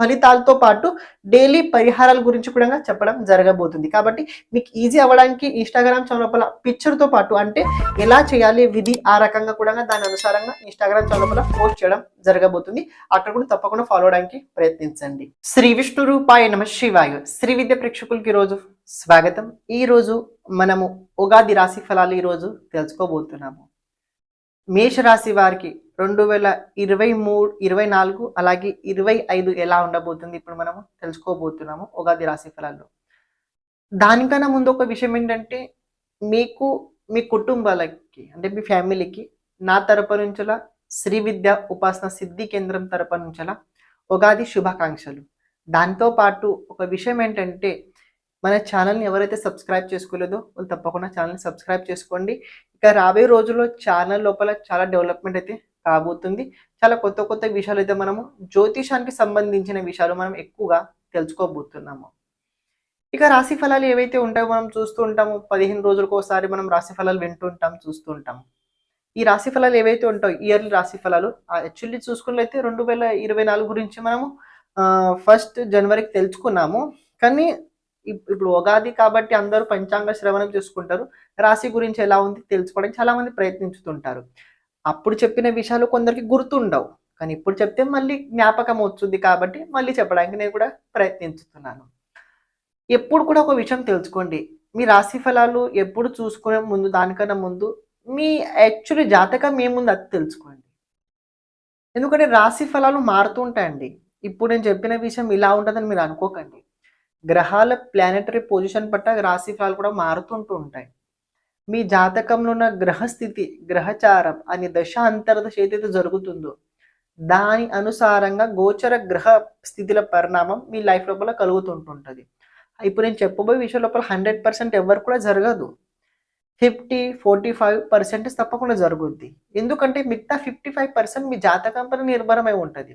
ఫలితాలతో పాటు డైలీ పరిహారాల గురించి కూడా చెప్పడం జరగబోతుంది. కాబట్టి మీకు ఈజీ అవ్వడానికి ఇన్స్టాగ్రామ్ ఛానల్ పిక్చర్తో పాటు అంటే ఎలా చేయాలి విధి ఆ రకంగా కూడా దాని అనుసారంగా ఇన్స్టాగ్రామ్ ఛానల్ పోస్ట్ చేయడం జరగబోతుంది. అక్కడ కూడా తప్పకుండా ఫాలో అవడానికి ప్రయత్నించండి. శ్రీ విష్ణు రూపాయ నమ శివాయ. శ్రీ విద్య ప్రేక్షకులకి ఈరోజు స్వాగతం. ఈ రోజు మనము ఉగాది రాశి ఫలాలు ఈరోజు తెలుసుకోబోతున్నాము. మేషరాశి వారికి రెండు వేల ఇరవై మూడు ఇరవై నాలుగు అలాగే ఇరవై ఐదు ఎలా ఉండబోతుంది ఇప్పుడు మనము తెలుసుకోబోతున్నాము ఉగాది రాశి ఫలాల్లో. దానికన్నా ముందు ఒక విషయం ఏంటంటే మీకు మీ కుటుంబాలకి అంటే మీ ఫ్యామిలీకి నా తరపు నుంచలా శ్రీ విద్య ఉపాసన సిద్ధి కేంద్రం తరపు నుంచలా ఉగాది శుభాకాంక్షలు. దాంతో పాటు ఒక విషయం ఏంటంటే మన ఛానల్ని ఎవరైతే సబ్స్క్రైబ్ చేసుకోలేదో వాళ్ళు తప్పకుండా ఛానల్ని సబ్స్క్రైబ్ చేసుకోండి. ఇక రాబోయే రోజుల్లో ఛానల్ లోపల చాలా డెవలప్మెంట్ అయితే కాబోతుంది. చాలా కొత్త కొత్త విషయాలు అయితే మనము జ్యోతిషానికి సంబంధించిన విషయాలు మనం ఎక్కువగా తెలుసుకోబోతున్నాము. ఇక రాశి ఫలాలు ఏవైతే ఉంటాయో మనం చూస్తూ ఉంటాము. పదిహేను రోజులకు ఒకసారి మనం రాశి ఫలాలు వింటుంటాం చూస్తూ ఉంటాం. ఈ రాశి ఫలాలు ఏవైతే ఉంటాయో ఇయర్లీ రాశి ఫలాలు యాక్చువల్లీ చూసుకున్నట్లయితే రెండు వేల ఇరవై నాలుగు గురించి మనము ఫస్ట్ జనవరికి తెలుసుకున్నాము. కానీ ఇప్- ఇప్పుడు ఉగాది కాబట్టి అందరూ పంచాంగ శ్రవణం చేసుకుంటారు. రాశి గురించి ఎలా ఉంది తెలుసుకోవడానికి చాలా మంది ప్రయత్నించుతుంటారు. అప్పుడు చెప్పిన విషయాలు కొందరికి గుర్తుండవు. కానీ ఇప్పుడు చెప్తే మళ్ళీ జ్ఞాపకం వస్తుంది కాబట్టి మళ్ళీ చెప్పడానికి నేను కూడా ప్రయత్నించుతున్నాను. ఎప్పుడు కూడా ఒక విషయం తెలుసుకోండి. మీ రాశి ఫలాలు ఎప్పుడు చూసుకునే ముందు దానికన్నా ముందు మీ యాక్చువల్లీ జాతకం ఏముంది అది తెలుసుకోండి. ఎందుకంటే రాశి ఫలాలు మారుతుంటాయండి ఇప్పుడు నేను చెప్పిన విషయం ఇలా ఉంటుందని మీరు అనుకోకండి. గ్రహాల ప్లానెటరీ పొజిషన్ పట్ల రాశి ఫలాలు కూడా మారుతుంటూ ఉంటాయి. మీ జాతకంలో ఉన్న గ్రహస్థితి గ్రహచారం అనే దశ అంతర్దశ ఏదైతే జరుగుతుందో దాని అనుసారంగా గోచర గ్రహ స్థితిల పరిణామం మీ లైఫ్ లోపల కలుగుతుంటుంటుంది. ఇప్పుడు నేను చెప్పబోయే విషయం లోపల హండ్రెడ్ పర్సెంట్ ఎవరు కూడా జరగదు. ఫిఫ్టీ ఫోర్టీ ఫైవ్ పర్సెంటేజ్ తప్పకుండా జరుగుద్ది. ఎందుకంటే మిగతా ఫిఫ్టీ ఫైవ్ పర్సెంట్ మీ జాతకం పైన నిర్భరమై ఉంటుంది.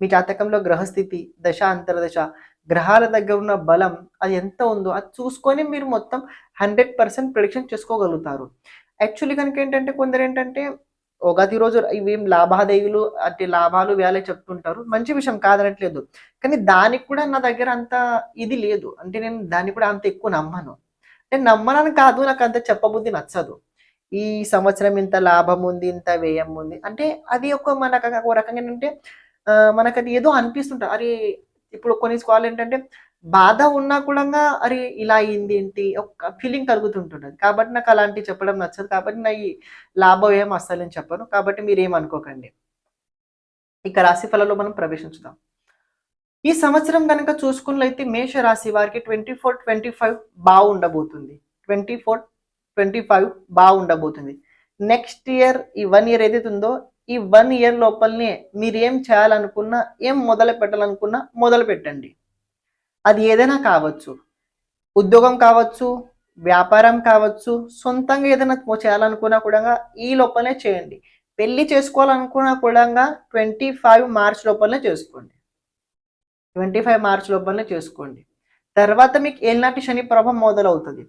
మీ జాతకంలో గ్రహస్థితి దశ అంతర్దశ గ్రహాల దగ్గర ఉన్న బలం అది ఎంత ఉందో అది చూసుకొని మీరు మొత్తం హండ్రెడ్ పర్సెంట్ ప్రొడిక్షన్ చేసుకోగలుగుతారు. యాక్చువల్లీ కనుక ఏంటంటే కొందరు ఏంటంటే ఉగాది రోజు ఇవేం లాభాదేవులు అంటే లాభాలు వేలే చెప్తుంటారు. మంచి విషయం కాదనట్లేదు. కానీ దానికి కూడా నా దగ్గర అంత ఇది లేదు. అంటే నేను దాన్ని కూడా అంత ఎక్కువ నమ్మను. నేను నమ్మనని కాదు నాకు అంత చెప్పబుద్ధి నచ్చదు. ఈ సంవత్సరం ఇంత లాభం ఉంది ఇంత వ్యయం ఉంది. అంటే అది ఒక మనకు ఒక రకంగా ఏంటంటే ఆ, మనకు అది ఏదో అనిపిస్తుంటుంది. అరే ఇప్పుడు కొన్ని స్కాల్ ఏంటంటే బాధ ఉన్నా కూడా అరే ఇలా అయింది ఏంటి? ఒక ఫీలింగ్ కలుగుతుంటుంది. కాబట్టి నాకు అలాంటివి చెప్పడం నచ్చదు. కాబట్టి నా ఈ లాభం ఏం అస్సలు నేను చెప్పను. కాబట్టి మీరు ఏమనుకోకండి ఇక రాశి ఫలలో మనం ప్రవేశించుదాం. ఈ సంవత్సరం కనుక చూసుకున్నట్లయితే మేష రాశి వారికి ట్వంటీ ఫోర్ ట్వంటీ ఫైవ్ బాగుండబోతుంది. ట్వంటీ ఫోర్ ట్వంటీ ఫైవ్ బాగుండబోతుంది. నెక్స్ట్ ఇయర్ ఈ వన్ ఇయర్ ఏదైతే ఉందో ఈ వన్ ఇయర్ లోపలనే మీరు ఏం చేయాలనుకున్నా ఏం మొదలు పెట్టాలనుకున్నా మొదలు పెట్టండి. అది ఏదైనా కావచ్చు. ఉద్యోగం కావచ్చు వ్యాపారం కావచ్చు సొంతంగా ఏదైనా చేయాలనుకున్నా కూడా ఈ లోపలనే చేయండి. పెళ్ళి చేసుకోవాలనుకున్నా కూడా ట్వంటీ ఫైవ్ మార్చ్ లోపలనే చేసుకోండి. ట్వంటీ ఫైవ్ మార్చ్ లోపలనే చేసుకోండి. తర్వాత మీకు ఏళ్ళనాటి శని ప్రభావం మొదలవుతుంది.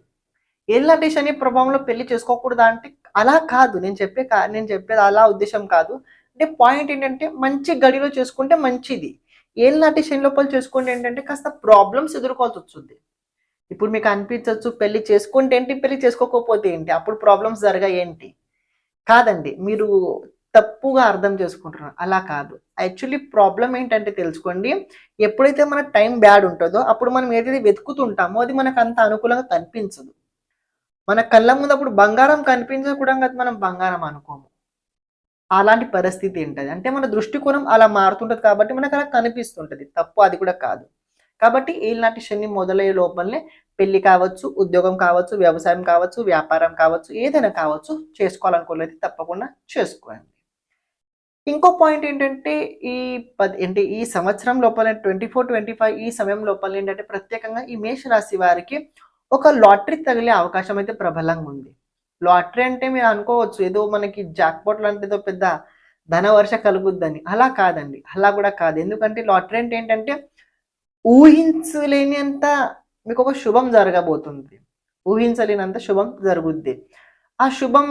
ఏళ్ళనాటి శని ప్రభావంలో పెళ్ళి చేసుకోకూడదా అంటే అలా కాదు. నేను చెప్పే నేను చెప్పేది అలా ఉద్దేశం కాదు. అంటే పాయింట్ ఏంటంటే మంచి గడిలో చేసుకుంటే మంచిది. ఏళ్ళనాటి శని లోపల చేసుకుంటే ఏంటంటే కాస్త ప్రాబ్లమ్స్ ఎదుర్కోవాల్సి వస్తుంది. ఇప్పుడు మీకు అనిపించవచ్చు పెళ్ళి చేసుకుంటే ఏంటి పెళ్ళి చేసుకోకపోతే ఏంటి? అప్పుడు ప్రాబ్లమ్స్ జరగా ఏంటి? కాదండి. మీరు తప్పుగా అర్థం చేసుకుంటున్నారు. అలా కాదు. యాక్చువల్లీ ప్రాబ్లం ఏంటంటే తెలుసుకోండి. ఎప్పుడైతే మన టైం బ్యాడ్ ఉంటుందో అప్పుడు మనం ఏదైతే వెతుకుతుంటామో అది మనకు అంత అనుకూలంగా కనిపించదు. మన కళ్ళ ముందు అప్పుడు బంగారం కనిపించకూడదు కదా మనం బంగారం అనుకోము. అలాంటి పరిస్థితి ఏంటది? అంటే మన దృష్టికోణం అలా మారుతుంటది కాబట్టి మనకు అలా కనిపిస్తుంటది. తప్పు అది కూడా కాదు. కాబట్టి ఏళ్ళనాటి శని మొదలయ్యే లోపలనే పెళ్ళి కావచ్చు ఉద్యోగం కావచ్చు వ్యవసాయం కావచ్చు వ్యాపారం కావచ్చు ఏదైనా కావచ్చు చేసుకోవాలనుకోలేదు తప్పకుండా చేసుకోండి. ఇంకో పాయింట్ ఏంటంటే ఈ పది అంటే ఈ సంవత్సరం లోపల ట్వంటీ ఫోర్ ట్వంటీ ఫైవ్ ఈ సమయం లోపల ఏంటంటే ప్రత్యేకంగా ఈ మేషరాశి వారికి ఒక లాటరీ తగిలే అవకాశం అయితే ప్రబలంగా ఉంది. లాటరీ అంటే మీరు అనుకోవచ్చు ఏదో మనకి జాక్పాట్ లాంటిదో పెద్ద ధనవర్ష కలుగుద్దని. అలా కాదండి. అలా కూడా కాదు. ఎందుకంటే లాటరీ అంటే ఏంటంటే ఊహించలేనంత మీకు ఒక శుభం జరగబోతుంది. ఊహించలేనంత శుభం జరుగుద్ది. ఆ శుభం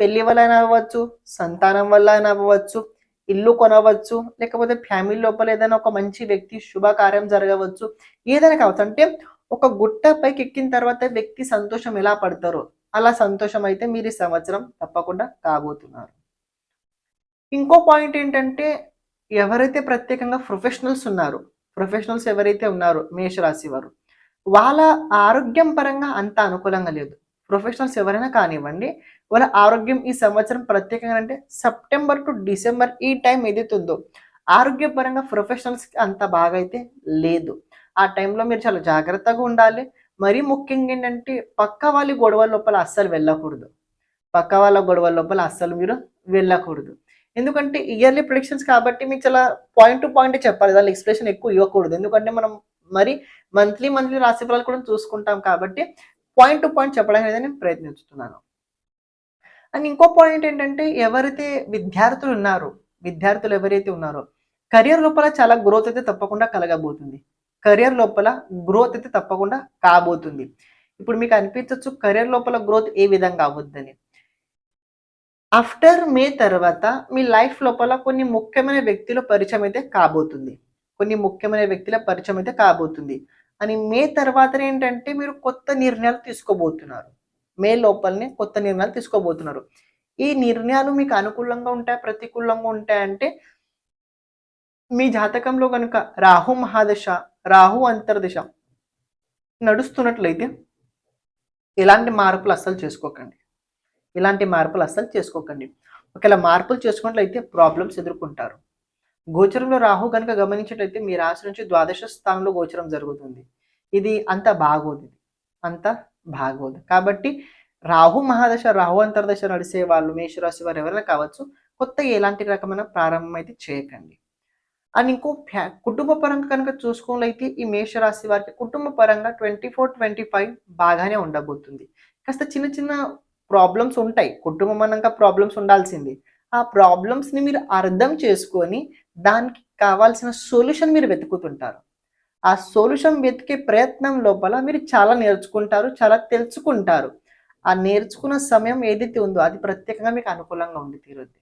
పెళ్ళి వల్ల అయినా అవ్వచ్చు సంతానం వల్ల అయినా అవ్వచ్చు ఇల్లు కొనవచ్చు లేకపోతే ఫ్యామిలీ లోపల ఏదైనా ఒక మంచి వ్యక్తి శుభకార్యం జరగవచ్చు ఏదైనా కావచ్చు. అంటే ఒక గుట్ట పైకి ఎక్కిన తర్వాత వ్యక్తి సంతోషం ఎలా పడతారో అలా సంతోషం అయితే మీరు ఈ సంవత్సరం తప్పకుండా కాబోతున్నారు. ఇంకో పాయింట్ ఏంటంటే ఎవరైతే ప్రత్యేకంగా ప్రొఫెషనల్స్ ఉన్నారో ప్రొఫెషనల్స్ ఎవరైతే ఉన్నారో మేషరాశి వారు వాళ్ళ ఆరోగ్యం పరంగా అంత అనుకూలంగా లేదు. ప్రొఫెషనల్స్ ఎవరైనా కానివ్వండి వాళ్ళ ఆరోగ్యం ఈ సంవత్సరం ప్రత్యేకంగా అంటే సెప్టెంబర్ టు డిసెంబర్ ఈ టైం ఏదైతుందో ఆరోగ్యపరంగా ప్రొఫెషనల్స్కి అంత బాగా అయితే లేదు. ఆ టైంలో మీరు చాలా జాగ్రత్తగా ఉండాలి. మరీ ముఖ్యంగా ఏంటంటే పక్క వాళ్ళ గొడవ లోపల అస్సలు వెళ్ళకూడదు. పక్క వాళ్ళ గొడవల లోపల అస్సలు మీరు వెళ్ళకూడదు. ఎందుకంటే ఇయర్లీ ప్రొడిక్షన్స్ కాబట్టి మీకు చాలా పాయింట్ టు పాయింట్ చెప్పాలి. దాని ఎక్స్ప్రెషన్ ఎక్కువ ఇవ్వకూడదు. ఎందుకంటే మనం మరి మంత్లీ మంత్లీ రాశి ఫలాలు కూడా చూసుకుంటాం కాబట్టి పాయింట్ టు పాయింట్ చెప్పడానికి అనేది నేను ప్రయత్నిస్తున్నాను. అండ్ ఇంకో పాయింట్ ఏంటంటే ఎవరైతే విద్యార్థులు ఉన్నారో విద్యార్థులు ఎవరైతే ఉన్నారో కెరియర్ లోపల చాలా గ్రోత్ అయితే తప్పకుండా కలగబోతుంది. కెరియర్ లోపల గ్రోత్ అయితే తప్పకుండా కాబోతుంది. ఇప్పుడు మీకు అనిపించవచ్చు కెరియర్ లోపల గ్రోత్ ఏ విధంగా అవ్వద్దని ఆఫ్టర్ మే తర్వాత మీ లైఫ్ లోపల కొన్ని ముఖ్యమైన వ్యక్తుల పరిచయం అయితే కాబోతుంది. కొన్ని ముఖ్యమైన వ్యక్తుల పరిచయం అయితే కాబోతుంది. అని మే తర్వాత ఏంటంటే మీరు కొత్త నిర్ణయాలు తీసుకోబోతున్నారు. మే లోపలనే కొత్త నిర్ణయాలు తీసుకోబోతున్నారు. ఈ నిర్ణయాలు మీకు అనుకూలంగా ఉంటాయి? ప్రతికూలంగా ఉంటాయంటే మీ జాతకంలో కనుక రాహు మహాదశ రాహు అంతర్దిశ. నడుస్తున్నట్లయితే ఇలాంటి మార్పులు అస్సలు చేసుకోకండి. ఇలాంటి మార్పులు అస్సలు చేసుకోకండి. ఒకవేళ మార్పులు చేసుకున్నట్లయితే ప్రాబ్లమ్స్ ఎదుర్కొంటారు. గోచరంలో రాహు కనుక గమనించినట్లయితే మీ రాశి నుంచి ద్వాదశ స్థానంలో గోచరం జరుగుతుంది. ఇది అంత బాగోదు. అంత బాగోదు. కాబట్టి రాహు మహాదశ రాహు అంతర్దశ నడిసే వాళ్ళు మేషరాశి వారు ఎవరైనా కావచ్చు కొత్త ఎలాంటి రకమైన ప్రారంభం అయితే చేయకండి. అండ్ ఇంకో ఫ్యా కుటుంబ పరంగా కనుక చూసుకున్నట్లయితే ఈ మేషరాశి వారికి కుటుంబ పరంగా ట్వంటీ ఫోర్ ట్వంటీ ఫైవ్ బాగానే ఉండబోతుంది. కాస్త చిన్న చిన్న ప్రాబ్లమ్స్ ఉంటాయి. కుటుంబం అనక ప్రాబ్లమ్స్ ఉండాల్సింది. ఆ ప్రాబ్లమ్స్ని మీరు అర్థం చేసుకొని దానికి కావాల్సిన సొల్యూషన్ మీరు వెతుకుతుంటారు. ఆ సొల్యూషన్ వెతికే ప్రయత్నం లోపల మీరు చాలా నేర్చుకుంటారు చాలా తెలుసుకుంటారు. ఆ నేర్చుకున్న సమయం ఏదైతే ఉందో అది ప్రత్యేకంగా మీకు అనుకూలంగా ఉండి తీరుద్ది.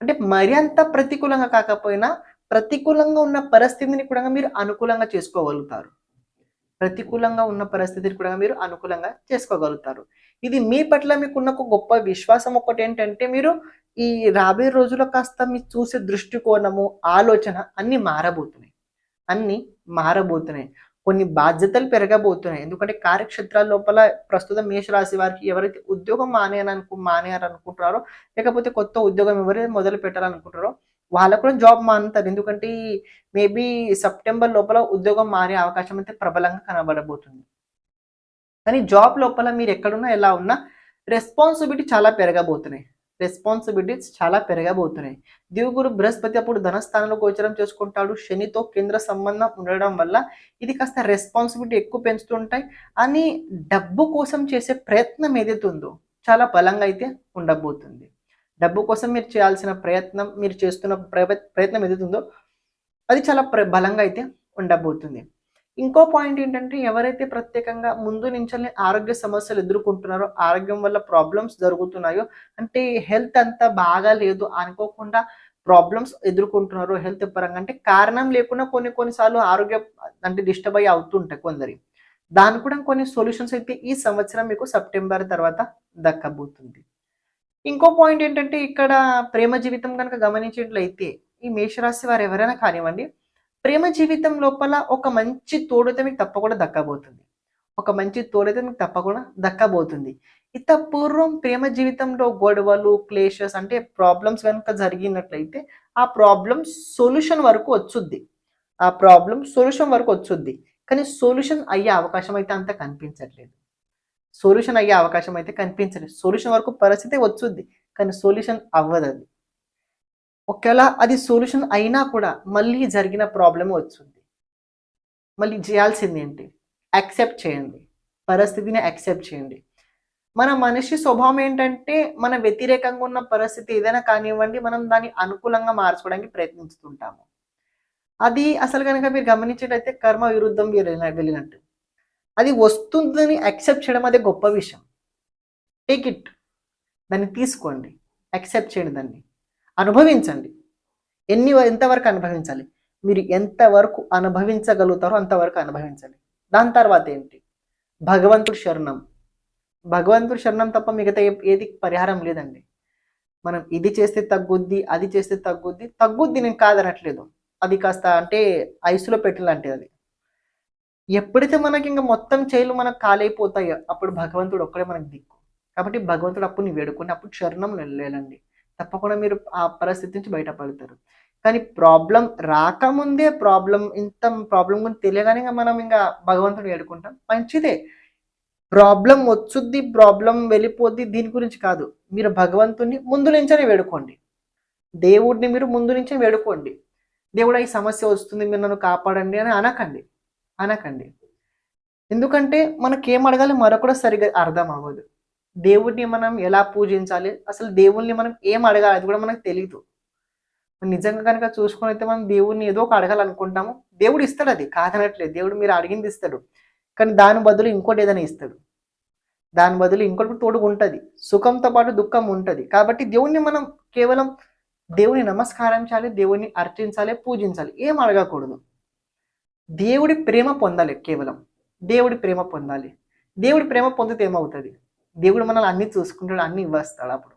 అంటే మరి అంత ప్రతికూలంగా కాకపోయినా ప్రతికూలంగా ఉన్న పరిస్థితిని కూడా మీరు అనుకూలంగా చేసుకోగలుగుతారు. ప్రతికూలంగా ఉన్న పరిస్థితిని కూడా మీరు అనుకూలంగా చేసుకోగలుగుతారు. ఇది మీ పట్ల మీకున్న ఒక గొప్ప విశ్వాసం ఒకటి ఏంటంటే మీరు ఈ రాబోయే రోజుల్లో కాస్త మీ చూసే దృష్టికోణము ఆలోచన అన్ని మారబోతున్నాయి. అన్నీ మారబోతున్నాయి. కొన్ని బాధ్యతలు పెరగబోతున్నాయి. ఎందుకంటే కార్యక్షేత్రాల లోపల ప్రస్తుతం మేషరాశి వారికి ఎవరైతే ఉద్యోగం మానేయాలనుకు మానేయాలనుకుంటున్నారో లేకపోతే కొత్త ఉద్యోగం ఎవరైతే మొదలు పెట్టాలనుకుంటారో వాళ్ళకు కూడా జాబ్ మానుతారు. ఎందుకంటే మేబీ సెప్టెంబర్ లోపల ఉద్యోగం మారే అవకాశం అయితే ప్రబలంగా కనబడబోతుంది. కానీ జాబ్ లోపల మీరు ఎక్కడున్నా ఎలా ఉన్నా రెస్పాన్సిబిలిటీ చాలా పెరగబోతున్నాయి. రెస్పాన్సిబిలిటీస్ చాలా పెరగబోతున్నాయి. దేవుగురు బృహస్పతి అప్పుడు ధనస్థానంలో గోచరం చేసుకుంటాడు. శనితో కేంద్ర సంబంధం ఉండడం వల్ల ఇది కాస్త రెస్పాన్సిబిలిటీ ఎక్కువ పెంచుతుంటాయి. అని డబ్బు కోసం చేసే ప్రయత్నం ఏదైతే ఉందో చాలా బలంగా అయితే ఉండబోతుంది. డబ్బు కోసం మీరు చేయాల్సిన ప్రయత్నం మీరు చేస్తున్న ప్రయత్నం ఎదుగుతుందో అది చాలా బలంగా అయితే ఉండబోతుంది. ఇంకో పాయింట్ ఏంటంటే ఎవరైతే ప్రత్యేకంగా ముందు నుంచి ఆరోగ్య సమస్యలు ఎదుర్కొంటున్నారో ఆరోగ్యం వల్ల ప్రాబ్లమ్స్ జరుగుతున్నాయో అంటే హెల్త్ అంతా బాగా లేదు అనుకోకుండా ప్రాబ్లమ్స్ ఎదుర్కొంటున్నారో హెల్త్ పరంగా అంటే కారణం లేకుండా కొన్ని కొన్నిసార్లు ఆరోగ్య అంటే డిస్టర్బ్ అయ్యి అవుతుంటాయి కొందరి. దాని కూడా కొన్ని సొల్యూషన్స్ అయితే ఈ సంవత్సరం మీకు సెప్టెంబర్ తర్వాత దక్కబోతుంది. ఇంకో పాయింట్ ఏంటంటే ఇక్కడ ప్రేమ జీవితం కనుక గమనించినట్లయితే ఈ మేషరాశి వారు ఎవరైనా కానివ్వండి ప్రేమ జీవితం లోపల ఒక మంచి తోడైతే మీకు తప్పకుండా దక్కబోతుంది. ఒక మంచి తోడైతే మీకు తప్పకుండా దక్కబోతుంది. ఇంత పూర్వం ప్రేమ జీవితంలో గొడవలు క్లేషస్ అంటే ప్రాబ్లమ్స్ కనుక జరిగినట్లయితే ఆ ప్రాబ్లం సొల్యూషన్ వరకు వచ్చుద్ది. ఆ ప్రాబ్లం సొల్యూషన్ వరకు వచ్చుద్ది. కానీ సొల్యూషన్ అయ్యే అవకాశం అయితే అంత కనిపించట్లేదు. సొల్యూషన్ అయ్యే అవకాశం అయితే కనిపించలేదు. సొల్యూషన్ వరకు పరిస్థితి వచ్చుద్ది కానీ సొల్యూషన్ అవ్వదు అది ఒకవేళ అది సొల్యూషన్ అయినా కూడా మళ్ళీ జరిగిన ప్రాబ్లం వచ్చింది మళ్ళీ చేయాల్సింది ఏంటి? యాక్సెప్ట్ చేయండి. పరిస్థితిని యాక్సెప్ట్ చేయండి. మన మనిషి స్వభావం ఏంటంటే మన వ్యతిరేకంగా ఉన్న పరిస్థితి ఏదైనా కానివ్వండి మనం దాన్ని అనుకూలంగా మార్చుకోవడానికి ప్రయత్నిస్తుంటాము. అది అసలు కనుక మీరు గమనించేటైతే కర్మ విరుద్ధం వెళ్ళిన- వెళ్ళినట్టు. అది వస్తుందని యాక్సెప్ట్ చేయడం అదే గొప్ప విషయం. టేక్ ఇట్ దాన్ని తీసుకోండి. యాక్సెప్ట్ చేయండి దాన్ని. అనుభవించండి. ఎన్ని ఎంతవరకు అనుభవించాలి? మీరు ఎంతవరకు అనుభవించగలుగుతారో అంతవరకు అనుభవించండి. దాని తర్వాత ఏంటి? భగవంతుడు శరణం. భగవంతుడు శరణం తప్ప మిగతా ఏది పరిహారం లేదండి. మనం ఇది చేస్తే తగ్గుద్ది అది చేస్తే తగ్గుద్ది. తగ్గుద్ది నేను కాదనట్లేదు. అది కాస్త అంటే ఐసులో పెట్టిలాంటిది అది. ఎప్పుడైతే మనకి ఇంకా మొత్తం చేయలు మనకు కాలైపోతాయో అప్పుడు భగవంతుడు ఒక్కడే మనకు దిక్కు. కాబట్టి భగవంతుడు అప్పుడు నీ వేడుకొని అప్పుడు శరణం వెళ్ళండి తప్పకుండా మీరు ఆ పరిస్థితి నుంచి బయటపడతారు. కానీ ప్రాబ్లం రాకముందే ప్రాబ్లం ఇంత ప్రాబ్లం గురించి తెలియగానే ఇంకా మనం ఇంకా భగవంతుడు వేడుకుంటాం. మంచిదే. ప్రాబ్లం వచ్చుద్ది ప్రాబ్లం వెళ్ళిపోద్ది దీని గురించి కాదు. మీరు భగవంతుడిని ముందు నుంచే వేడుకోండి. దేవుడిని మీరు ముందు నుంచే వేడుకోండి. దేవుడా ఈ సమస్య వస్తుంది మీరు నన్ను కాపాడండి అని అనకండి. అనకండి. ఎందుకంటే మనకేం అడగాలి మరొకటి సరిగ్గా అర్థం అవ్వదు దేవుడిని మనం ఎలా పూజించాలి? అసలు దేవుణ్ణి మనం ఏం అడగాలి? అది కూడా మనకు తెలియదు నిజంగా కనుక చూసుకొని అయితే మనం దేవుడిని ఏదో ఒక అడగాలనుకుంటాము. దేవుడు ఇస్తాడు అది. కాదనట్లేదు. దేవుడు మీరు అడిగింది ఇస్తాడు. కానీ దాని బదులు ఇంకోటి ఏదైనా ఇస్తాడు. దాని బదులు ఇంకోటి తోడు ఉంటుంది. సుఖంతో పాటు దుఃఖం ఉంటుంది. కాబట్టి దేవుణ్ణి మనం కేవలం దేవుని నమస్కారం చేయాలి దేవుణ్ణి అర్చించాలి పూజించాలి. ఏం అడగకూడదు. దేవుడి ప్రేమ పొందాలి కేవలం. దేవుడి ప్రేమ పొందాలి. దేవుడి ప్రేమ పొందితే ఏమవుతుంది? దేవుడు మనల్ని అన్ని చూసుకుంటాడు అన్ని ఇవ్వస్తాడు అప్పుడు.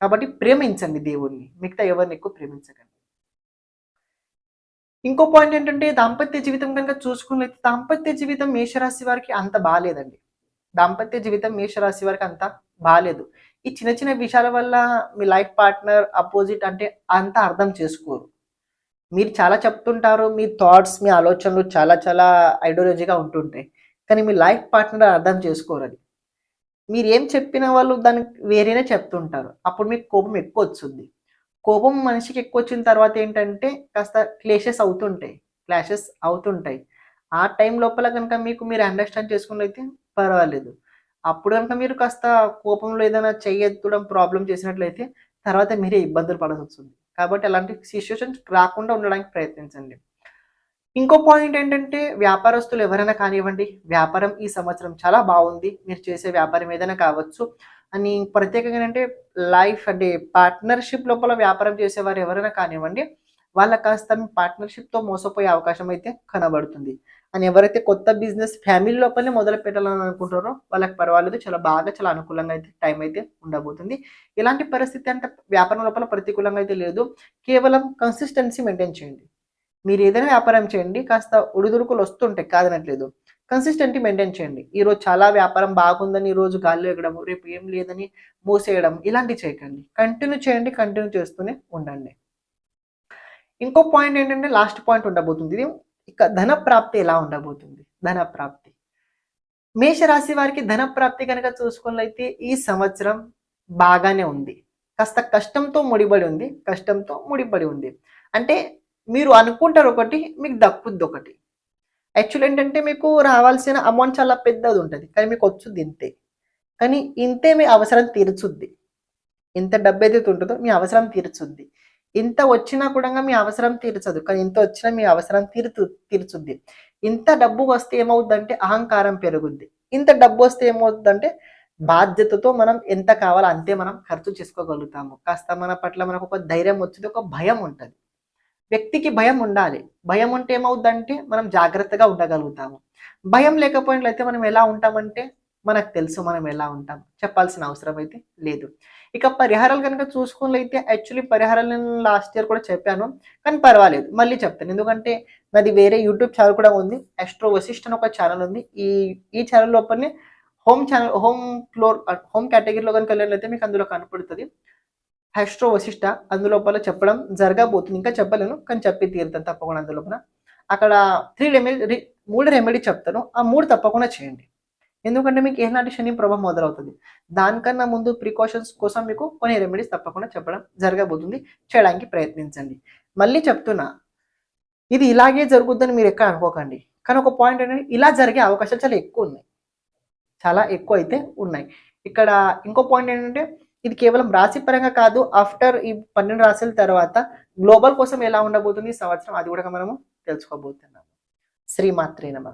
కాబట్టి ప్రేమించండి దేవుడిని మిగతా ఎవరిని ఎక్కువ ప్రేమించకండి. ఇంకో పాయింట్ ఏంటంటే దాంపత్య జీవితం కనుక చూసుకున్నట్లయితే దాంపత్య జీవితం మేషరాశి వారికి అంత బాగాలేదండి దాంపత్య జీవితం మేషరాశి వారికి అంత బాగాలేదు ఈ చిన్న చిన్న విషయాల వల్ల మీ లైఫ్ పార్ట్నర్ అపోజిట్ అంటే అంత అర్థం చేసుకోరు. మీరు చాలా చెప్తుంటారు మీ థాట్స్ మీ ఆలోచనలు చాలా చాలా ఐడియాలజీగా ఉంటుంటాయి. కానీ మీ లైఫ్ పార్ట్నర్ అర్థం చేసుకోరని మీరు ఏం చెప్పిన వాళ్ళు దానికి వేరేనే చెప్తుంటారు. అప్పుడు మీకు కోపం ఎక్కువ వచ్చింది కోపం మనిషికి ఎక్కువ వచ్చిన తర్వాత ఏంటంటే కాస్త క్లేషెస్ అవుతుంటాయి. క్లాషెస్ అవుతుంటాయి. ఆ టైం లోపల కనుక మీకు మీరు అండర్స్టాండ్ చేసుకున్నైతే పర్వాలేదు. అప్పుడు కనుక మీరు కాస్త కోపంలో ఏదైనా చెయ్యెత్తడం ప్రాబ్లం చేసినట్లయితే తర్వాత మీరే ఇబ్బందులు పడాల్సి వస్తుంది. కాబట్టి అలాంటి సిచ్యువేషన్స్ రాకుండా ఉండడానికి ప్రయత్నించండి. ఇంకో పాయింట్ ఏంటంటే వ్యాపారస్తులు ఎవరైనా కానివ్వండి వ్యాపారం ఈ సంవత్సరం చాలా బాగుంది మీరు చేసే వ్యాపారం ఏదైనా కావచ్చు అని ప్రత్యేకంగా ఏంటంటే లైఫ్ అంటే పార్ట్నర్షిప్ లోపల వ్యాపారం చేసేవారు ఎవరైనా కానివ్వండి వాళ్ళ కాస్త పార్ట్నర్షిప్తో మోసపోయే అవకాశం అయితే కనబడుతుంది. అని ఎవరైతే కొత్త బిజినెస్ ఫ్యామిలీ లోపలనే మొదలు పెట్టాలని అనుకుంటారో వాళ్ళకి పర్వాలేదు. చాలా బాగా చాలా అనుకూలంగా అయితే టైం అయితే ఉండబోతుంది. ఇలాంటి పరిస్థితి అంటే వ్యాపారం లోపల ప్రతికూలంగా అయితే లేదు. కేవలం కన్సిస్టెన్సీ మెయింటైన్ చేయండి. మీరు ఏదైనా వ్యాపారం చేయండి కాస్త ఉడిదుడుకులు వస్తుంటాయి కాదనట్లేదు. కన్సిస్టెంట్ మెయింటైన్ చేయండి. ఈ రోజు చాలా వ్యాపారం బాగుందని ఈ రోజు గాల్లో ఎగడం రేపు ఏం లేదని మూసేయడం ఇలాంటివి చేయకండి. కంటిన్యూ చేయండి కంటిన్యూ చేస్తూనే ఉండండి. ఇంకో పాయింట్ ఏంటంటే లాస్ట్ పాయింట్ ఉండబోతుంది. ఇది ఇక ధన ప్రాప్తి ఎలా ఉండబోతుంది? ధన ప్రాప్తి మేషరాశి వారికి ధన ప్రాప్తి కనుక చూసుకున్నట్లయితే ఈ సంవత్సరం బాగానే ఉంది. కాస్త కష్టంతో ముడిపడి ఉంది. కష్టంతో ముడిపడి ఉంది. అంటే మీరు అనుకుంటారు ఒకటి మీకు దక్కుద్ది ఒకటి. యాక్చువల్ ఏంటంటే మీకు రావాల్సిన అమౌంట్ చాలా పెద్దది ఉంటుంది. కానీ మీకు వచ్చుద్ది ఇంతే. కానీ ఇంతే మీ అవసరం తీర్చుద్ది. ఇంత డబ్బు ఏదైతే ఉంటుందో మీ అవసరం తీర్చుద్ది. ఇంత వచ్చినా కూడా మీ అవసరం తీర్చదు. కానీ ఇంత వచ్చినా మీ అవసరం తీర్చు తీర్చుద్ది. ఇంత డబ్బు వస్తే ఏమవుద్దంటే అహంకారం పెరుగుద్ది. ఇంత డబ్బు వస్తే ఏమవుతుందంటే బాధ్యతతో మనం ఎంత కావాలో అంతే మనం ఖర్చు చేసుకోగలుగుతాము. కాస్త మన పట్ల మనకు ఒక ధైర్యం వచ్చింది ఒక భయం ఉంటుంది. వ్యక్తికి భయం ఉండాలి. భయం ఉంటే ఏమవుద్దంటే మనం జాగ్రత్తగా ఉండగలుగుతాము. భయం లేకపోయినట్లయితే మనం ఎలా ఉంటామంటే మనకు తెలుసు మనం ఎలా ఉంటాం. చెప్పాల్సిన అవసరం అయితే లేదు. ఇక పరిహారాలు కనుక చూసుకున్నట్లయితే యాక్చువల్లీ పరిహారాలు నేను లాస్ట్ ఇయర్ కూడా చెప్పాను. కానీ పర్వాలేదు. మళ్ళీ చెప్తాను. ఎందుకంటే నాది వేరే యూట్యూబ్ ఛానల్ కూడా ఉంది. ఎస్ట్రో వశిష్ఠ అని ఒక ఛానల్ ఉంది. ఈ ఈ ఛానల్ లోపలనే home channel home floor home కేటగిరీలో కనుక వెళ్ళినట్లయితే మీకు అందులో కనపడుతుంది. హెస్ట్రో వశిష్ట అందులోపల చెప్పడం జరగబోతుంది. ఇంకా చెప్పలేను. కానీ చెప్పి తీరుతాను తప్పకుండా అందులోపల. అక్కడ త్రీ రెమెడీ మూడు రెమెడీ చెప్తాను. ఆ మూడు తప్పకుండా చేయండి. ఎందుకంటే మీకు ఏనాటి శని ప్రభావం మొదలవుతుంది. దానికన్నా ముందు ప్రికాషన్స్ కోసం మీకు కొన్ని రెమెడీస్ తప్పకుండా చెప్పడం జరగబోతుంది. చేయడానికి ప్రయత్నించండి. మళ్ళీ చెప్తున్నా ఇది ఇలాగే జరుగుద్దని మీరు ఎక్కడ అనుకోకండి. కానీ ఒక పాయింట్ ఏంటంటే ఇలా జరిగే అవకాశాలు చాలా ఎక్కువ ఉన్నాయి. చాలా ఎక్కువ అయితే ఉన్నాయి. ఇక్కడ ఇంకో పాయింట్ ఏంటంటే ఇది కేవలం రాశి పరంగా కాదు ఆఫ్టర్ ఈ పన్నెండు రాశుల తర్వాత గ్లోబల్ కోసం ఎలా ఉండబోతుంది ఈ సంవత్సరం అది కూడా మనము తెలుసుకోబోతున్నాము. శ్రీమాత్రే నమ.